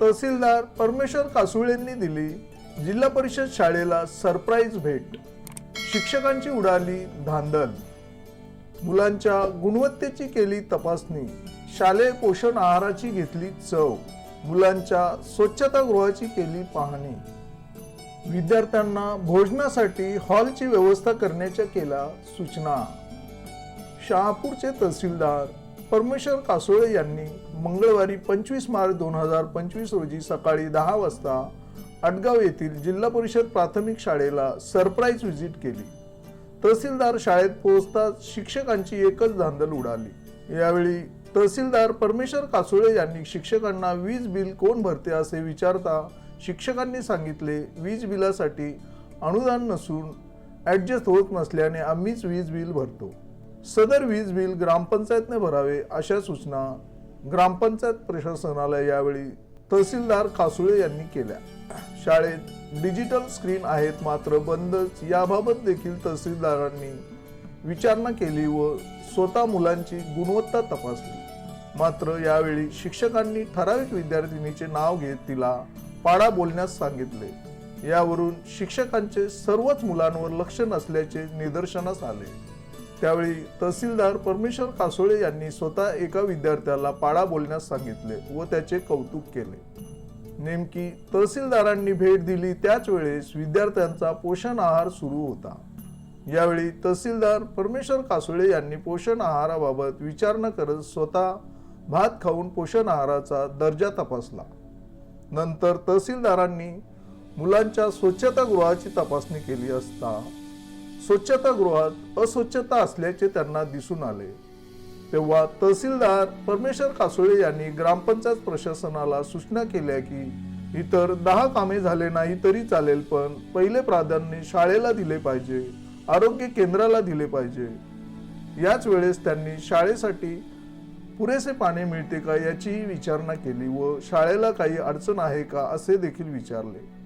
तहसीलदार परमेश्वर कासुळेंनी दिली. जिल्हा परिषद शाळेला सरप्राईज भेट. शिक्षकांची उडाली धांदल. मुलांच्या गुणवत्तेची केली तपासणी. शालेय पोषण आहाराची घेतली चव. मुलांच्या स्वच्छतागृहाची केली पाहणी. विद्यार्थ्यांना भोजनासाठी हॉलची व्यवस्था करण्याच्या केल्या सूचना. शहापूरचे तहसीलदार परमेश्वर कासोळे यांनी मंगळवारी पंचवीस मार्च दोन हजार पंचवीस रोजी सकाळी दहा वाजता अटगाव येथील जिल्हा परिषद प्राथमिक शाळेला सरप्राईज व्हिजिट केली. तहसीलदार शाळेत पोहोचताच शिक्षकांची एकच धांदल उडाली. यावेळी तहसीलदार परमेश्वर कासोळे यांनी शिक्षकांना वीज बिल कोण भरते असे विचारता शिक्षकांनी सांगितले वीज बिलासाठी अनुदान नसून ॲडजस्ट होत नसल्याने आम्हीच वीज बिल भरतो. सदर वीज बिल ग्रामपंचायतने भरावे अशा सूचना ग्रामपंचायत प्रशासनाला यावेळी तहसीलदार कासुळे यांनी केल्या. शाळेत डिजिटल स्क्रीन आहेत मात्र बंदच. याबाबत देखील तहसीलदारांनी विचारणा केली व स्वतः मुलांची गुणवत्ता तपासली. मात्र यावेळी शिक्षकांनी ठराविक विद्यार्थिनीचे नाव घेत तिला पाडा बोलण्यास सांगितले. यावरून शिक्षकांचे सर्वच मुलांवर लक्ष नसल्याचे निदर्शनास आले. त्यावेळी तहसीलदार परमेश्वर कासोळे यांनी स्वतः एका विद्यार्थ्याला पाळा बोलण्यास सांगितले व त्याचे कौतुक केले. नेमकी तहसीलदारांनी भेट दिली त्याच वेळेस विद्यार्थ्यांचा पोषण आहार सुरू होता. यावेळी तहसीलदार परमेश्वर कासोळे यांनी पोषण आहाराबाबत विचार न करत स्वतः भात खाऊन पोषण आहाराचा दर्जा तपासला. नंतर तहसीलदारांनी मुलांच्या स्वच्छतागृहाची तपासणी केली असता स्वच्छतागृहात अस्वच्छता असल्याचे त्यांना दिसून आले. तेव्हा तहसीलदार परमेश्वर कासोळे यांनी ग्रामपंचायत प्रशासनाला सूचना केल्या की इतर दहा कामे झाले नाही तरी चालेल पण पहिले प्राधान्य शाळेला दिले पाहिजे आरोग्य केंद्राला दिले पाहिजे. याच वेळेस त्यांनी शाळेसाठी पुरेसे पाणी मिळते का याचीही विचारणा केली व शाळेला काही अडचण आहे का असे देखील विचारले.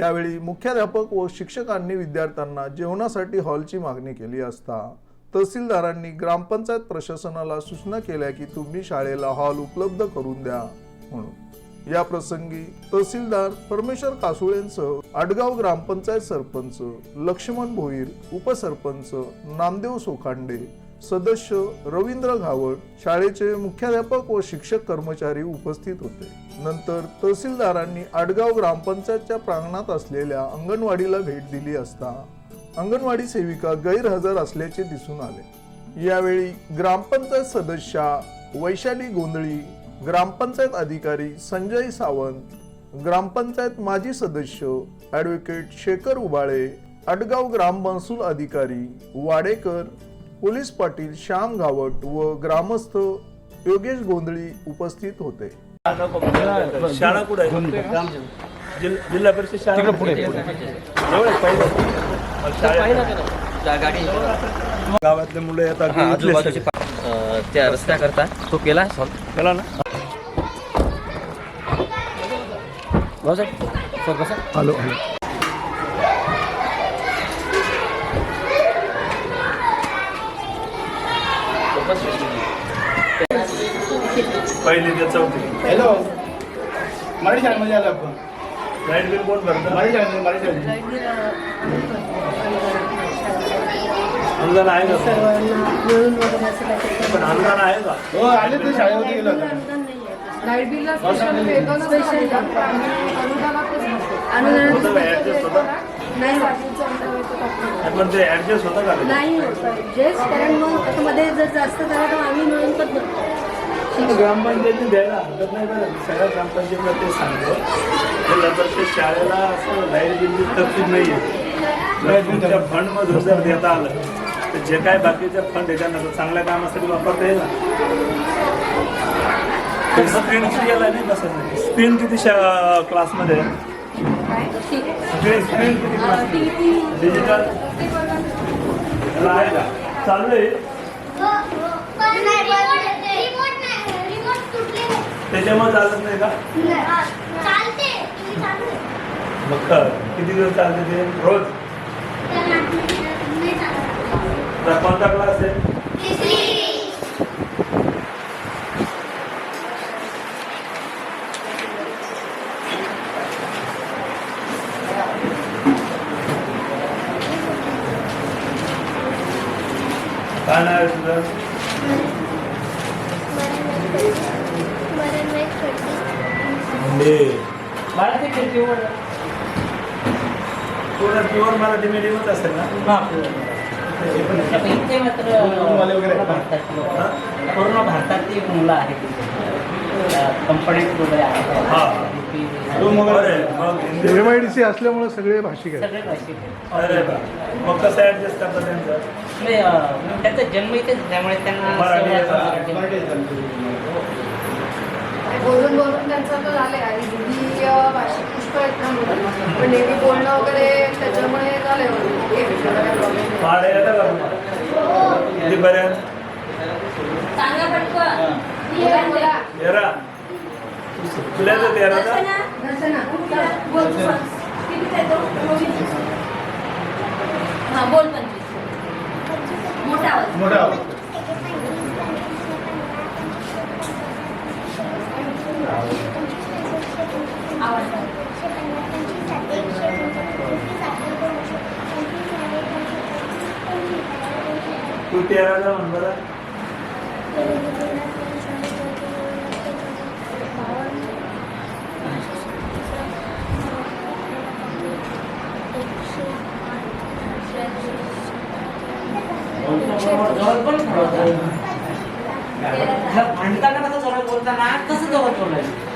त्यावेळी मुख्याध्यापक व शिक्षकांनी विद्यार्थ्यांना जेवणासाठी हॉलची मागणी केली असता. तहसीलदारांनी ग्रामपंचायत प्रशासनाला सूचना केल्या की तुम्ही शाळेला हॉल उपलब्ध करून द्या म्हणून. या प्रसंगी तहसीलदार परमेश्वर कासुळेंसह आडगाव ग्रामपंचायत सरपंच लक्ष्मण भोईर उपसरपंच नामदेव सोखांडे सदस्य रवींद्र घावड शाळेचे मुख्याध्यापक व शिक्षक कर्मचारी उपस्थित होते. नंतर तहसीलदारांनी आडगाव ग्रामपंचायतच्या प्रांगणात असलेल्या अंगणवाडीला भेट दिली असता अंगणवाडी सेविका गैरहजर असल्याचे दिसून आले. यावेळी ग्रामपंचायत सदस्या वैशाली गोंधळी ग्रामपंचायत अधिकारी संजय सावंत ग्रामपंचायत माजी सदस्य ॲडव्होकेट शेखर उबाळे अडगाव ग्राम महसूल अधिकारी वाडेकर पोलीस पाटील श्याम गावट व ग्रामस्थ योगेश गोंधळी उपस्थित होते. शाळा कुठे जिल्हा परिषद शाळा पुढे गावातले मुलं येतात त्या रस्त्याकरता तो केला सॉल्व केला ना? भाऊसाहेब सर बसा. Hello hello. पहिली ते चौथी. हॅलो मराठी शाळेमध्ये आलो आपण. लाइट बिल कोण भरतं? मराठी शाळेमध्ये मराठी शाळेमध्ये अनुदान आहे का? पण अनुदान आहे का? हो आले ते शाळेमध्ये गेलो होतो लाइट बिलला स्पेशल वेतन Special अनुदानातच नसते होतं का ऍडजस्ट होतं? नाही पण ते ऍडजस्ट होतं का नाही होत. ऍडजस्ट कारण मग आता मध्ये जर जास्त झालं तर आम्ही मिळून पण ग्रामपंचायतीने द्यायला हरकत नाही बरं. सगळ्या ग्रामपंचायतीला ते सांगतो. परिषद शाळेला असं लाइट बिलची तरतूद नाही आहे जर तुमच्या फंडमधून जर देता आलं तर जे काय बाकीचे फंड आहे त्यांना चांगल्या कामासाठी वापरता येईल ना. स्क्रीन किती याला नाही बसत स्क्रीन किती क्लासमध्ये? स्क्रीन स्क्रीन किती क्लास डिजिटल चालू आहे. त्याच्यामुळे चालत नाही का? मग. किती दिवस चालते ते? रोज? तर कोणता क्लास आहे? काय नाव आहे तुझं? म्हणजे पूर्ण प्युअर मराठी मिडियमच असेल ना? इथे मात्र मुलं वगैरे लोकं. पूर्ण भारतातली मुलं आहेत कंपनीत वगैरे हा. आहेत. एम आय डी सी असल्यामुळे सगळे भाषिक आहेत. सगळे भाषिक आहेत. अरे बा. मग कसं ऍडजस्ट करता त्यांचं? म्हणजे, अं, त्यांचा जन्म इथेच त्यामुळे त्यांना मराठी सगळं येतं. मराठी- मराठी चालते. बोलून बोलून त्यांचं तर झालंय. आणि हिंदी भाषिक पुष्कळ आहेत ना मुलं. पण नेहमी बोलणं वगैरे त्याच्यामुळे झालंय. ओके. तेरा. तुला तर तेरा? हा बोल पंचवीस. मोठा आवाज. आवाज तू तेराचा म्हण बरं जवळ पण ठरवतात. बोलताना कसं जवळ बोलायचं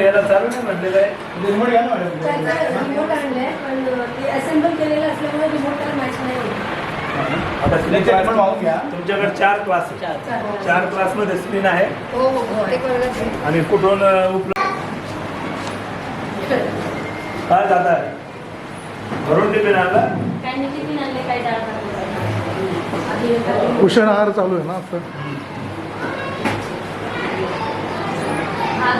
याला चालू नाही म्हटलेलं आहे. रिमोट घ्या ना मॅडम. त्याचं रिमोट आणलंय पण ते असेंबल केलेलं असल्यामुळे रिमोट त्याला मॅच नाही होत. आता लेक्चर पण वाहून घ्या. तुमच्याकडे चार क्लास चार. चार क्लासमध्ये स्क्रीन आहे. हो हो वर्गात आहे. आणि कुठून उपलब्ध काय आहे भरून टिफिन आणला? पोषण आहार चालू आहे ना आता हा.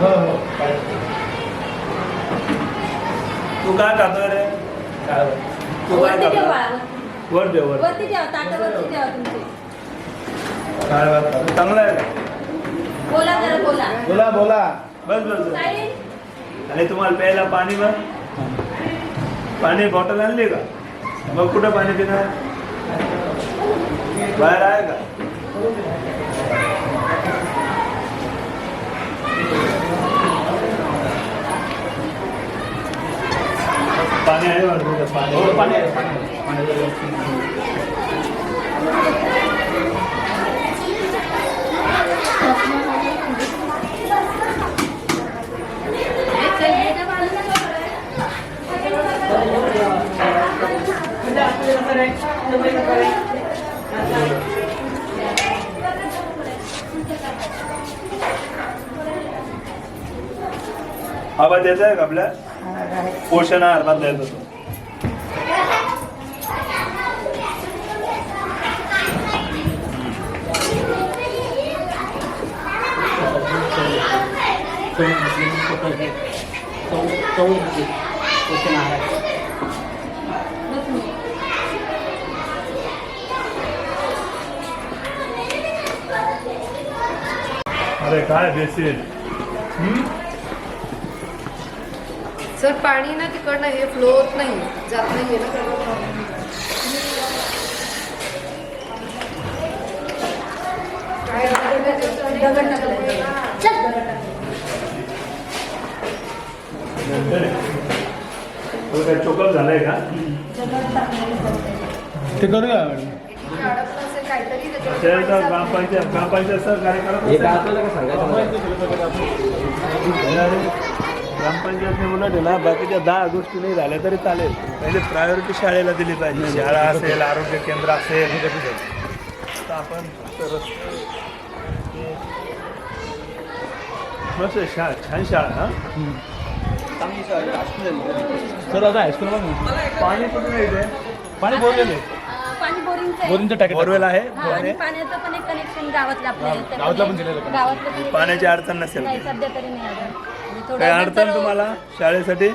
हो हो तू काय खातोय रे तू काय वरती ठेव खातो. वर दे वर वरती ठेवा ताटावरती ठेवा तुमचे काय खातो? चांगलं आहे? बोला जरा बोला बोला बोला बस बस बस. काय आणि तुम्हाला प्यायला पाणी मग पाणी बॉटल आणली का? मग कुठं पाणी पिणार? बाहेर आहे का? पाणी आहे वाटतं पाणी. पाणी आहे, पाणी आहे. पाणी आहे. आवाज येत आहे का आपल्या पोषण आहार मधला येतो तो पोषण आहार अरे काय बेसिस सर पाणी ना तिकडनं हे फ्लो होत नाही जात नाही ना। काय दगड टाकलाय. चल. काय चोकअप झालंय का ते करूया काहीतरी ग्रामपंचायत ग्रामपंचायत सहकार्य ग्रामपंचायतने उलट बाकीच्या दहा गोष्टी नाही झाल्या तरी चालेल पहिले प्रायोरिटी शाळेला दिली पाहिजे शाळा असेल आरोग्य केंद्र असेल आता आपण फक्त रस्ते मस्त शाळा छान शाळा हा सर आता हायस्कूल पण पाणी कुठे पाणी बोललेले. आहे बोरिंगचं बोरवेल आहे हा, आणि पाण्याचं पण एक कनेक्शन गावातलं आपल्या इथं गावातलं पण दिलेलं का? गावातलं पण एक- पाण्याची अडचण नसेल. नाही सध्या तरी नाही अजून. थोडं काही नंतर- अडचण तुम्हाला शाळेसाठी?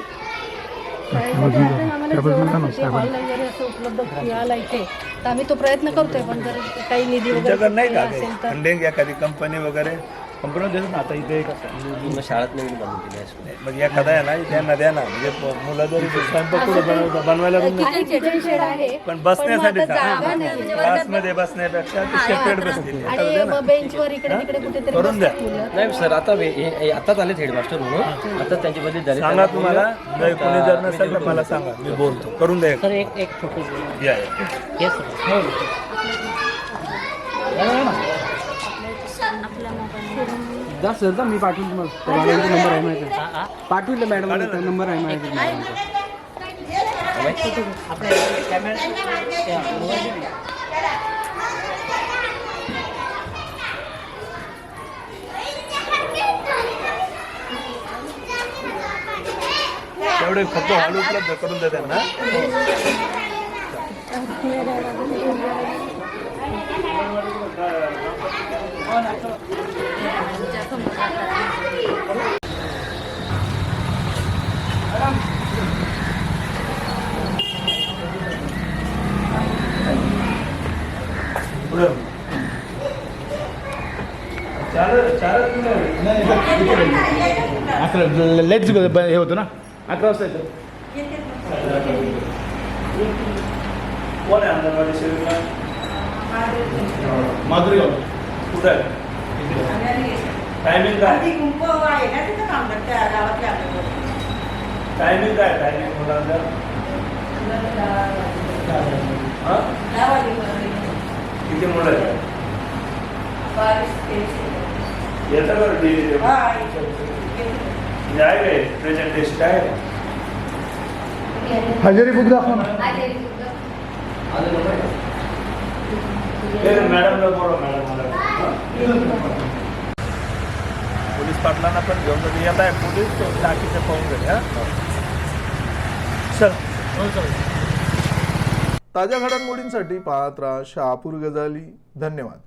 शाळेसाठी अडचण आम्हाला जेवणासाठी हॉल वगैरे असं उपलब्ध मिळाला इथे. तर आम्ही तो प्रयत्न करतोय पण जर काही निधी वगैरे तुमच्याकडे नाही का काही असेल तर. फंडिंग एखादी कंपनी वगैरे? कंपनी देतात ना आता इथे शाळेत नवीन बांधून दिली आहे मग एखादा आहे ना त्यांना द्या ना म्हणजे प- मुलं जरी स्वयंपाक कुठं बनवता बनवायला किचन शेड आहे पण बसण्यासाठी पण मग आता जागा नाही. म्हणजे वर्गात- क्लासमध्ये बसण्यापेक्षा ते सेपरेट बसतील. एखादं द्या आणि ना. बेंचवर इकडे तिकडे कुठेतरी करून द्या. बसतात मुलं. नाही सर आता हे- हे- हे आताच आलेत हेडमास्टर म्हणून. आता त्यांची बदली झाली. सांगा त्यांना तुम्हाला. जर कोणी जर नसेल तर मला सांगा. मी बोलतो. करून द्या सर एक एक फोटो या या. येस सर जा सर जा मी पाठवून तुम्हाला नंबर आहे माझ्याकडे पाठवलं मॅडम नंबर आहे माझ्याकडे मोबाईल तेवढे फक्त हॉल उपलब्ध करून द्या त्यांना. पुढं. चालत चालत पुढं. अकरा लेट हे होतं ना अकरा वाजता येतं कोण आहे अंगणवाडी सेविका माधुरी गाव कुठं आहे टायमिंग काय? टायमिंग काय टायमिंग मुलांचा हा? किती मुलं आहेत? येतं का डेली आहे काय? प्रेझेंटेशन आहे? का? हजेरी बुक दाखव. ना मॅडमला बोलवा मॅडम मला? पोलीस पाटलांना पण घेऊन जाते येत आहे पोलीस तो टाकीचे पाहून गेले चल ताज्या घडामोडींसाठी पाहत राहा शहापूर गजाली धन्यवाद